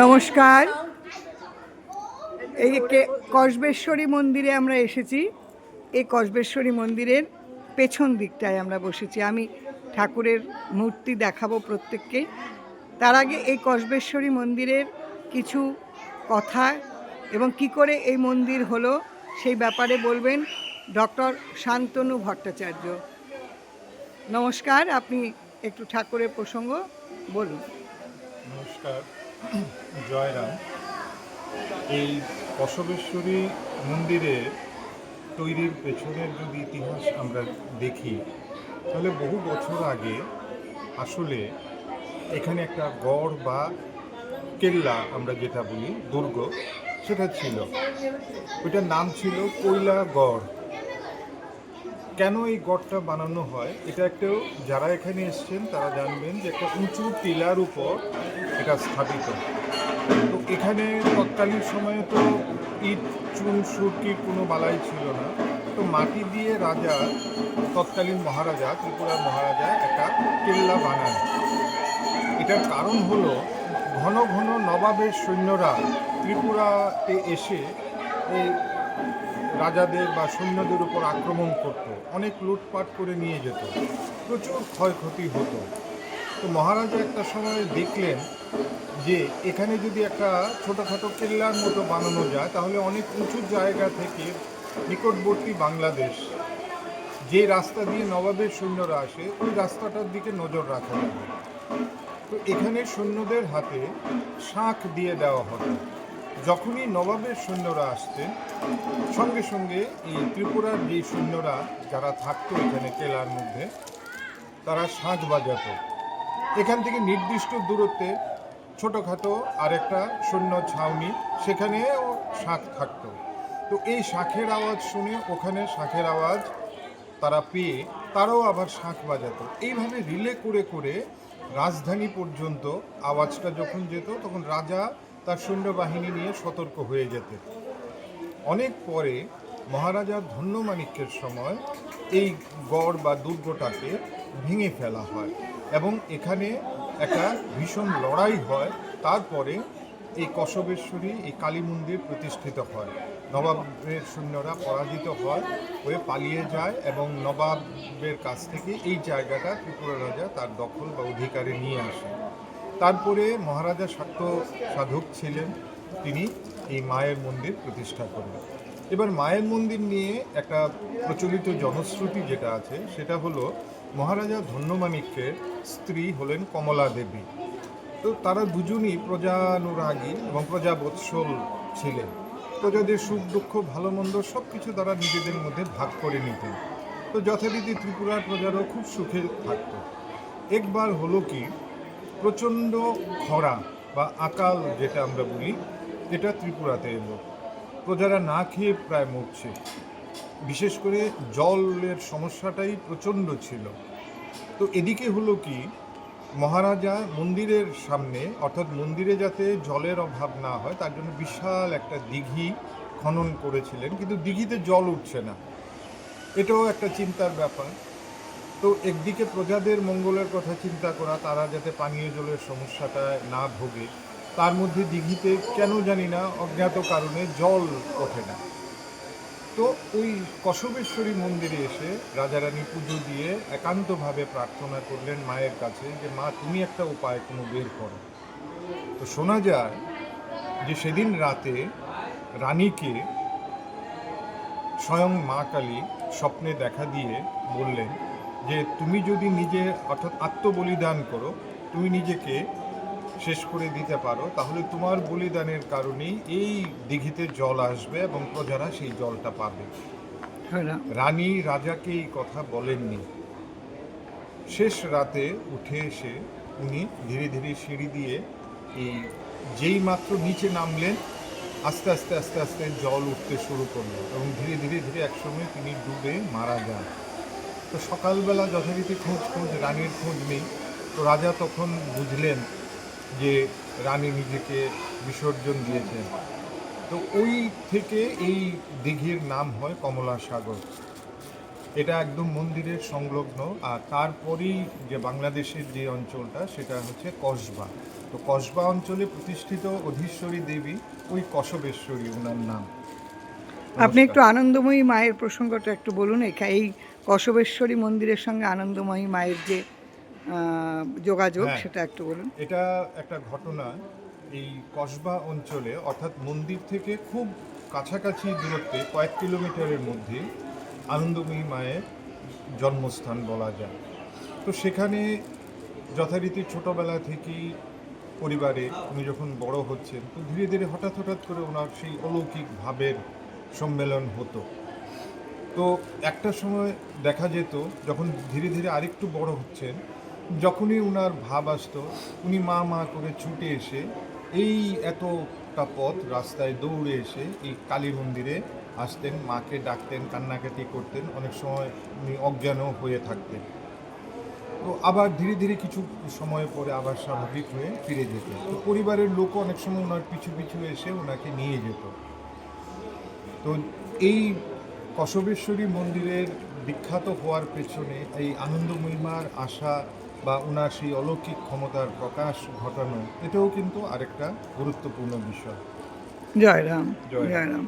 নমস্কার। এই কসবেশ্বরী মন্দিরে আমরা এসেছি। এই কসবেশ্বরী মন্দিরের পেছন দিকটায় আমরা বসেছি। আমি ঠাকুরের মূর্তি দেখাবো প্রত্যেককে। তার আগে এই কসবেশ্বরী মন্দিরের কিছু কথা এবং কি করে এই মন্দির হলো সেই ব্যাপারে বলবেন ডক্টর শান্তনু ভট্টাচার্য। নমস্কার, আপনি একটু ঠাকুরের প্রসঙ্গ বলুন। নমস্কার। জয়রাম, এই বসবেশ্বরী মন্দিরে তৈরির পেছনের যদি ইতিহাস আমরা দেখি, তাহলে বহু বছর আগে আসলে এখানে একটা গড় বা কেল্লা আমরা যেটা বলি, দুর্গ, সেটা ছিল। ওইটার নাম ছিল কৈলা গড় কেন এই গড়টা বানানো হয়? এটা একটা যারা এখানে এসছেন, তারা জানবেন যে একটা উঁচু টিলার উপর এটা স্থাপিত। তো এখানে তৎকালীন সময়ে তো ইট চুন সুরকির কোনো বালাই ছিল না। তো মাটি দিয়ে রাজা, তৎকালীন মহারাজা, ত্রিপুরার মহারাজা একটা কেল্লা বানান এটার কারণ হলো ঘন ঘন নবাবের সৈন্যরা ত্রিপুরাতে এসে এই রাজাদের বা সৈন্যদের উপর আক্রমণ করত। অনেক লুটপাট করে নিয়ে যেত। প্রচুর ক্ষয়ক্ষতি হতো। তো মহারাজা একটা সময় দেখলেন যে, এখানে যদি একটা ছোটোখাটো কেল্লার মতো বানানো যায়, তাহলে অনেক উঁচু জায়গা থেকে নিকটবর্তী বাংলাদেশ, যে রাস্তা দিয়ে নবাবের সৈন্যরা আসে, ওই রাস্তাটার দিকে নজর রাখা যাবে তো এখানে সৈন্যদের হাতে শাঁখ দিয়ে দেওয়া হতো। যখনই নবাবের সৈন্যরা আসতেন, সঙ্গে সঙ্গে এই ত্রিপুরার যে সৈন্যরা যারা থাকতো এখানে কেলার মধ্যে, তারা শাঁখ বাজাত। এখান থেকে নির্দিষ্ট দূরত্বে ছোটোখাটো আরেকটা সৈন্য ছাউনি, সেখানেও শাঁখ থাকতো। তো এই শাঁখের আওয়াজ শুনে ওখানে শাঁখের আওয়াজ তারা পেয়ে তারাও আবার শাঁখ বাজাতো। এইভাবে রিলে করে করে রাজধানী পর্যন্ত আওয়াজটা যখন যেত, তখন রাজা তার সৈন্যবাহিনী নিয়ে সতর্ক হয়ে যেতেন অনেক পরে মহারাজা ধন্যমাণিক্যের সময় এই গড় বা দুর্গটাকে ভেঙে ফেলা হয় এবং এখানে একটা ভীষণ লড়াই হয়। তারপরে এই কসবেশ্বরী এই কালী মন্দির প্রতিষ্ঠিত হয়। নবাবের সৈন্যরা পরাজিত হয়, হয়ে পালিয়ে যায় এবং নবাবের কাছ থেকে এই জায়গাটা ত্রিপুরা রাজা তার দখল বা অধিকারে নিয়ে আসে। তারপরে মহারাজা শাক্ত সাধক ছিলেন। তিনি এই মায়ের মন্দির প্রতিষ্ঠা করলেন এবার মায়ের মন্দির নিয়ে একটা প্রচলিত জনশ্রুতি যেটা আছে, সেটা হলো মহারাজা ধন্যমাণিক্যের স্ত্রী হলেন কমলা দেবী। তো তারা দুজনই প্রজানুরাগী এবং প্রজাবৎসল ছিলেন। প্রজাদের সুখ, দুঃখ, ভালো, মন্দ সব কিছু তারা নিজেদের মধ্যে ভাগ করে নিতেন। তো যথারীতি ত্রিপুরার প্রজারও খুব সুখে থাকত। একবার হলো কি প্রচণ্ড খরা বা আকাল যেটা আমরা বলি, এটা ত্রিপুরাতে এলো। প্রজারা না খেয়ে প্রায় মরছে, বিশেষ করে জলের সমস্যাটাই প্রচণ্ড ছিল। তো এদিকে হলো কি, মহারাজা মন্দিরের সামনে, অর্থাৎ মন্দিরে যাতে জলের অভাব না হয়, তার জন্য বিশাল একটা দিঘি খনন করেছিলেন, কিন্তু দিঘিতে জল উঠছে না। এটাও একটা চিন্তার ব্যাপার। তো একদিকে প্রজাদের মঙ্গলের কথা চিন্তা করা, তারা যাতে পানীয় জলের সমস্যাটা না ভোগে, তার মধ্যে দিঘিতে কেন জানি না, অজ্ঞাত কারণে জল ওঠে না। তো ওই কসবেশ্বরী মন্দিরে এসে রাজারানী পুজো দিয়ে একান্তভাবে প্রার্থনা করলেন মায়ের কাছে যে, মা, তুমি একটা উপায় কোনো বের করো। তো শোনা যায় যে সেদিন রাতে রানীকে স্বয়ং মা কালী স্বপ্নে দেখা দিয়ে বললেন যে তুমি যদি নিজে অর্থাৎ আত্মবলিদান করো তুমি নিজেকে শেষ করে দিতে পারো তাহলে তোমার বলিদানের কারণেই এই দিঘিতে জল আসবে এবং প্রজারা সেই জলটা পাবে। হ্যাঁ রানী রাজাকে এই কথা বলেননি। শেষ রাতে উঠে এসে উনি ধীরে ধীরে সিঁড়ি দিয়ে এই যেই মাত্র নিচে নামলেন আস্তে আস্তে আস্তে আস্তে জল উঠতে শুরু করল এবং ধীরে ধীরে ধীরে একসময় তিনি ডুবে মারা যান। তো সকালবেলা যথারীতি খোঁজ খোঁজ, রানীর খোঁজ নেই। তো রাজা তখন বুঝলেন যে রানী নিজেকে বিসর্জন দিয়েছেন। তো ওই থেকে এই দিঘির নাম হয় কমলা সাগর। এটা একদম মন্দিরের সংলগ্ন, আর তারপরেই যে বাংলাদেশের যে অঞ্চলটা, সেটা হচ্ছে কসবা। তো কসবা অঞ্চলে প্রতিষ্ঠিত অধীশ্বরী দেবী ওই কসবেশ্বরী, ওনার নাম। আপনি একটু আনন্দময়ী মায়ের প্রসঙ্গটা একটু বলুন এই কসবেশ্বরী মন্দিরের সঙ্গে আনন্দময়ী মায়ের যে যোগাযোগ হ্যাঁ। সেটা একটু বলুন। এটা একটা ঘটনা। এই কসবা অঞ্চলে অর্থাৎ মন্দির থেকে খুব কাছাকাছি দূরত্বে কয়েক কিলোমিটারের মধ্যে আনন্দময়ী মায়ের জন্মস্থান বলা যায়। তো সেখানে যথারীতি ছোটবেলা থেকেই পরিবারে উনি যখন বড় হচ্ছেন তো ধীরে ধীরে হঠাৎ হঠাৎ করে ওনার সেই অলৌকিক ভাবের সম্মেলন হতো। তো একটা সময় দেখা যেত, যখন ধীরে ধীরে আরেকটু বড় হচ্ছেন, যখনই উনার ভাব আসতো, উনি মা মা করে ছুটে এসে এই এতটা পথ রাস্তায় দৌড়ে এসে এই কালী মন্দিরে আসতেন, মাকে ডাকতেন, কান্নাকাটি করতেন, অনেক সময় উনি অজ্ঞানও হয়ে থাকতেন। তো আবার ধীরে ধীরে কিছু সময় পরে আবার স্বাভাবিক হয়ে ফিরে যেত তো পরিবারের লোকও অনেক সময় ওনার পিছু পিছু এসে ওনাকে নিয়ে যেত। তো এই কসবেশ্বরী মন্দিরের বিখ্যাত হওয়ার পেছনে এই আনন্দময়ীমার আশা বা ওনার সেই অলৌকিক ক্ষমতার প্রকাশ ঘটানো এটাও কিন্তু আরেকটা গুরুত্বপূর্ণ বিষয় জয় রাম জয় রাম। জয় রাম